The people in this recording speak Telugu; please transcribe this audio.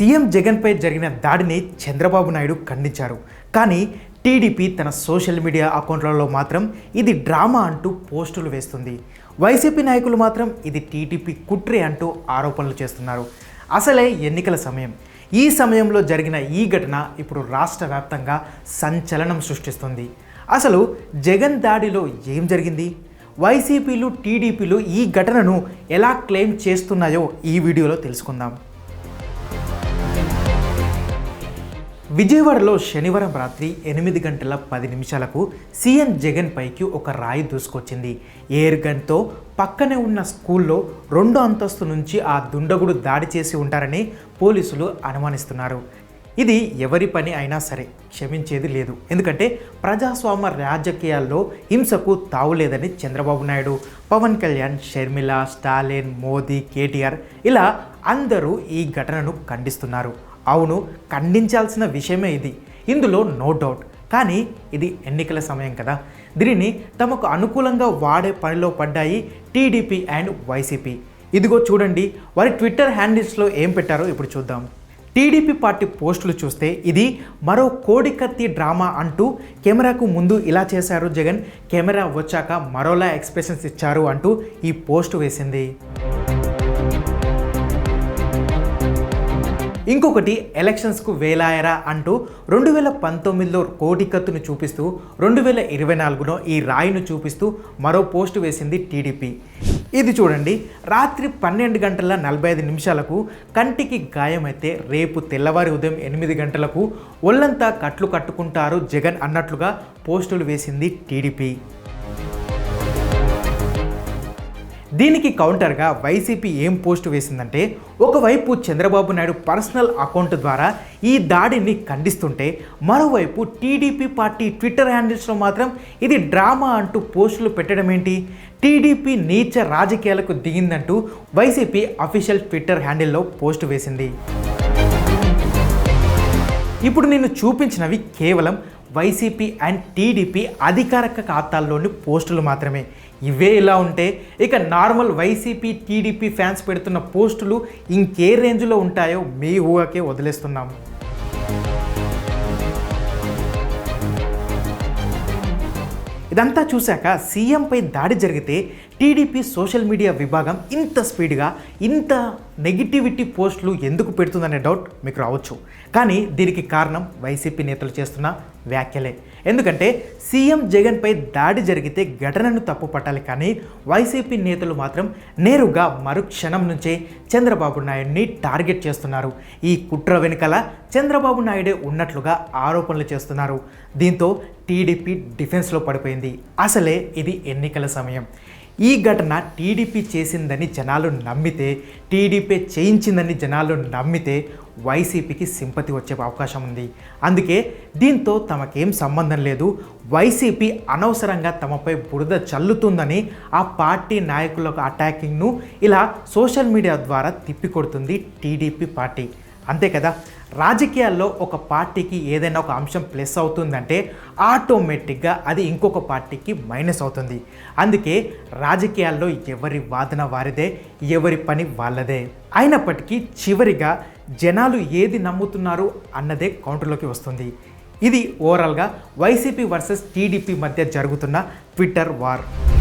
సీఎం జగన్పై జరిగిన దాడిని చంద్రబాబు నాయుడు ఖండించారు. కానీ టీడీపీ తన సోషల్ మీడియా అకౌంట్లలో మాత్రం ఇది డ్రామా అంటూ పోస్టులు వేస్తుంది. వైసీపీ నాయకులు మాత్రం ఇది టీడీపీ కుట్రే అంటూ ఆరోపణలు చేస్తున్నారు. అసలే ఎన్నికల సమయం. ఈ సమయంలో జరిగిన ఈ ఘటన ఇప్పుడు రాష్ట్ర వ్యాప్తంగా సంచలనం సృష్టిస్తుంది. అసలు జగన్ దాడిలో ఏం జరిగింది? వైసీపీలు టీడీపీలు ఈ ఘటనను ఎలా క్లెయిమ్ చేస్తున్నాయో ఈ వీడియోలో తెలుసుకుందాం. విజయవాడలో శనివారం రాత్రి ఎనిమిది గంటల పది నిమిషాలకు సీఎం జగన్ పైకి ఒక రాయి దూసుకొచ్చింది. ఎయిర్ గన్తో పక్కనే ఉన్న స్కూల్లో రెండో అంతస్తు నుంచి ఆ దుండగుడు దాడి చేసి ఉంటారని పోలీసులు అనుమానిస్తున్నారు. ఇది ఎవరి పని అయినా సరే క్షమించేది లేదు. ఎందుకంటే ప్రజాస్వామ్య రాజకీయాల్లో హింసకు తావులేదని చంద్రబాబు నాయుడు పవన్ కళ్యాణ్ షర్మిల స్టాలిన్ మోదీ కేటీఆర్ ఇలా అందరూ ఈ ఘటనను ఖండిస్తున్నారు. అవును ఖండించాల్సిన విషయమే ఇది. ఇందులో నో డౌట్ కానీ ఇది ఎన్నికల సమయం కదా. దీనిని తమకు అనుకూలంగా వాడే పనిలో పడ్డాయి టీడీపీ అండ్ వైసీపీ. ఇదిగో చూడండి వారి ట్విట్టర్ హ్యాండిల్స్లో ఏం పెట్టారో ఇప్పుడు చూద్దాం. టీడీపీ పార్టీ పోస్టులు చూస్తే ఇది మరో కోడికత్తి డ్రామా అంటూ కెమెరాకు ముందు ఇలా చేశారు జగన్. కెమెరా వచ్చాక మరోలా ఎక్స్ప్రెషన్స్ ఇచ్చారు అంటూ ఈ పోస్ట్ వేసింది. ఇంకొకటి ఎలక్షన్స్కు వేలాయరా అంటూ రెండు వేల పంతొమ్మిదిలో కోటికత్తును చూపిస్తూ రెండు వేల ఇరవై నాలుగులో ఈ రాయిను చూపిస్తూ మరో పోస్ట్ వేసింది టీడీపీ. ఇది చూడండి రాత్రి పన్నెండు గంటల నలభై ఐదు నిమిషాలకు కంటికి గాయమైతే రేపు తెల్లవారి ఉదయం ఎనిమిది గంటలకు ఒళ్ళంతా కట్లు కట్టుకుంటారు జగన్ అన్నట్లుగా పోస్టులు వేసింది టీడీపీ. దీనికి కౌంటర్గా వైసీపీ ఏం పోస్ట్ వేసిందంటే ఒకవైపు చంద్రబాబు నాయుడు పర్సనల్ అకౌంట్ ద్వారా ఈ దాడిని ఖండిస్తుంటే మరోవైపు టీడీపీ పార్టీ ట్విట్టర్ హ్యాండిల్స్లో మాత్రం ఇది డ్రామా అంటూ పోస్టులు పెట్టడం ఏంటి టీడీపీ నీచ రాజకీయాలకు దిగిందంటూ వైసీపీ అఫీషియల్ ట్విట్టర్ హ్యాండిల్లో పోస్ట్ వేసింది. ఇప్పుడు నేను చూపించినవి కేవలం వైసీపీ అండ్ టీడీపీ అధికారిక ఖాతాల్లోని పోస్టులు మాత్రమే. ఇవే ఇలా ఉంటే ఇక నార్మల్ వైసీపీ టీడీపీ ఫ్యాన్స్ పెడుతున్న పోస్టులు ఇంకే రేంజ్లో ఉంటాయో మీ ఊహకే వదిలేస్తున్నాము. ఇదంతా చూశాక సీఎంపై దాడి జరిగితే టీడీపీ సోషల్ మీడియా విభాగం ఇంత స్పీడ్గా ఇంత నెగిటివిటీ పోస్టులు ఎందుకు పెడుతుందనే డౌట్ మీకు రావచ్చు. కానీ దీనికి కారణం వైసీపీ నేతలు చేస్తున్న వ్యాఖ్యలే. ఎందుకంటే సీఎం జగన్పై దాడి జరిగితే ఘటనను తప్పు పట్టాలి కానీ వైసీపీ నేతలు మాత్రం నేరుగా మరుక్షణం నుంచే చంద్రబాబు నాయుడిని టార్గెట్ చేస్తున్నారు. ఈ కుట్ర వెనుకల చంద్రబాబు నాయుడే ఉన్నట్లుగా ఆరోపణలు చేస్తున్నారు. దీంతో టీడీపీ డిఫెన్స్లో పడిపోయింది. అసలే ఇది ఎన్నికల సమయం. ఈ ఘటన టీడీపీ చేసిందని జనాలు నమ్మితే టీడీపీ చేయించిందని జనాలు నమ్మితే వైసీపీకి సింపతి వచ్చే అవకాశం ఉంది. అందుకే దీంతో తమకేం సంబంధం లేదు. వైసీపీ అనవసరంగా తమపై బురద చల్లుతుందని ఆ పార్టీ నాయకులకు అటాకింగ్ను ఇలా సోషల్ మీడియా ద్వారా తిప్పికొడుతుంది టీడీపీ పార్టీ. అంతే కదా? రాజకీయాల్లో ఒక పార్టీకి ఏదైనా ఒక అంశం ప్లస్ అవుతుందంటే ఆటోమేటిక్గా అది ఇంకొక పార్టీకి మైనస్ అవుతుంది. అందుకే రాజకీయాల్లో ఎవరి వాదన వారిదే ఎవరి పని వాళ్ళదే. అయినప్పటికీ చివరిగా జనాలు ఏది నమ్ముతున్నారు అన్నదే కౌంటర్లోకి వస్తుంది. ఇది ఓవరాల్గా వైసీపీ వర్సెస్ టీడీపీ మధ్య జరుగుతున్న ట్విట్టర్ వార్.